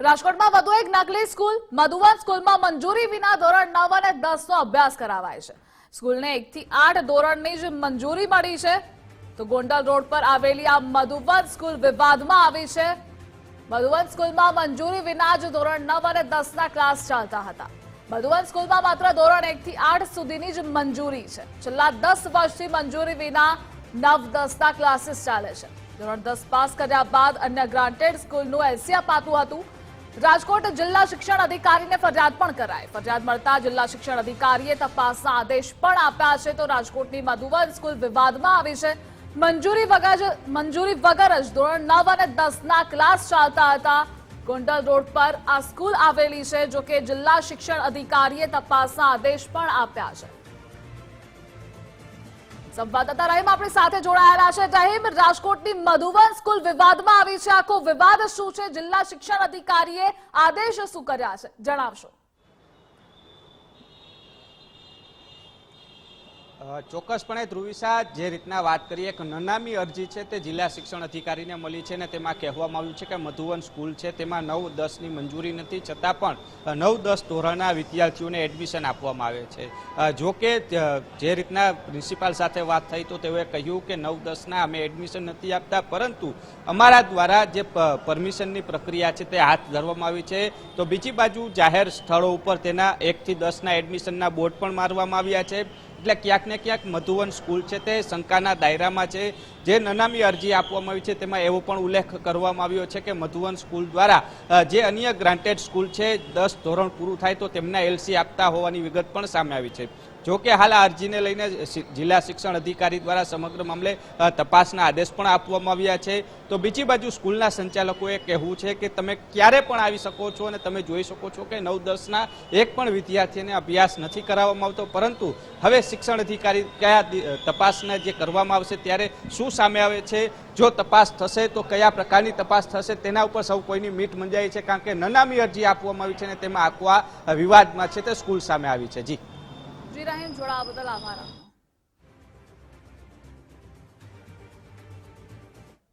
રાજકોટમાં વધુ એક નકલી સ્કૂલ મધુવન સ્કૂલમાં મંજૂરી વિના ધોરણ નવ અને દસ નો અભ્યાસ કરાવાય છે. સ્કૂલને એક થી આઠ ધોરણની જ મંજૂરી મળી છે. તો ગોંડલ રોડ પર આવેલી આ મધુવન સ્કૂલ વિવાદમાં આવી છે. મધુવન સ્કૂલમાં મંજૂરી વિના જ ધોરણ નવ અને દસ ના ક્લાસ ચાલતા હતા. મધુવન સ્કૂલમાં માત્ર ધોરણ એક થી આઠ સુધીની જ મંજૂરી છે. છેલ્લા દસ વર્ષથી મંજૂરી વિના નવ દસ ના ક્લાસીસ ચાલે છે. ધોરણ દસ પાસ કર્યા બાદ અન્ય ગ્રાન્ટેડ સ્કૂલનું એલસી અપાતું હતું. રાજકોટ જિલ્લા શિક્ષણ અધિકારીને ફરિયાદ પણ કરાય ફરિયાદ મળતા જિલ્લા શિક્ષણ અધિકારીએ તપાસના આદેશ પણ આપ્યા છે. તો રાજકોટની મધુવન સ્કૂલ વિવાદમાં આવી છે. મંજૂરી વગર જ, મંજૂરી વગર જ ધોરણ નવ અને દસના ક્લાસ ચાલતા હતા. ગોંડલ રોડ પર આ સ્કૂલ આવેલી છે જોકે જિલ્લા શિક્ષણ અધિકારીએ તપાસના આદેશ પણ આપ્યા છે. સંવાદદાતા રહીમ આપણી સાથે જોડાયેલા છે. રહીમ રાજકોટની મધુવન સ્કૂલ વિવાદમાં આવી છે. આખો વિવાદ શું છે? જિલ્લા શિક્ષણ અધિકારીએ આદેશ શું કર્યા છે? જણાવશો. ચોક્કસપણે ધ્રુવિસા જે રીતના વાત કરીએ, એક નનામી અરજી છે તે જિલ્લા શિક્ષણ અધિકારીને મળી છે અને તેમાં કહેવામાં આવ્યું છે કે મધુવન સ્કૂલ છે, તેમાં નવ દસની મંજૂરી નથી, છતાં પણ નવ દસ ધોરણના વિદ્યાર્થીઓને એડમિશન આપવામાં આવે છે. જો કે જે રીતના પ્રિન્સિપાલ સાથે વાત થઈ તો તેઓએ કહ્યું કે નવ દસના અમે એડમિશન નથી આપતા, પરંતુ અમારા દ્વારા જે પરમિશનની પ્રક્રિયા છે તે હાથ ધરવામાં આવી છે. તો બીજી બાજુ જાહેર સ્થળો ઉપર તેના એકથી દસના એડમિશનના બોર્ડ પણ મારવામાં આવ્યા છે. એટલે ક્યાંક ને ક્યાંક મધુવન સ્કૂલ છે તે શંકાના દાયરામાં છે. જે નનામી અરજી આપવામાં આવી છે તેમાં એવો પણ ઉલ્લેખ કરવામાં આવ્યો છે કે મધુવન સ્કૂલ દ્વારા જે અન્ય ગ્રાન્ટેડ સ્કૂલ છે, દસ ધોરણ પૂરું થાય તો તેમના એલસી આપતા હોવાની વિગત પણ સામે આવી છે. જો કે હાલ આ અરજીને લઈને જિલ્લા શિક્ષણ અધિકારી દ્વારા સમગ્ર મામલે તપાસના આદેશ પણ આપવામાં આવ્યા છે. તો બીજી બાજુ સ્કૂલના સંચાલકોએ કહેવું છે કે તમે ક્યારે પણ આવી શકો છો અને તમે જોઈ શકો છો કે નવ દસના એક પણ વિદ્યાર્થીને અભ્યાસ નથી કરાવવામાં આવતો, પરંતુ હવે શિક્ષણ અધિકારી કયા તપાસને જે કરવામાં આવશે, ત્યારે શું સામે આવે છે, જો તપાસ થશે, તો કયા પ્રકારની તપાસ થશે, તેના ઉપર સૌ કોઈની મીટ મંજાઈ છે, કારણ કે નનામી અરજી આપવામાં આવી છે અને તેમાં આખવા વિવાદમાં છે તે સ્કૂલ સામે આવી છે જી જી જોડાવા બદલ આભાર.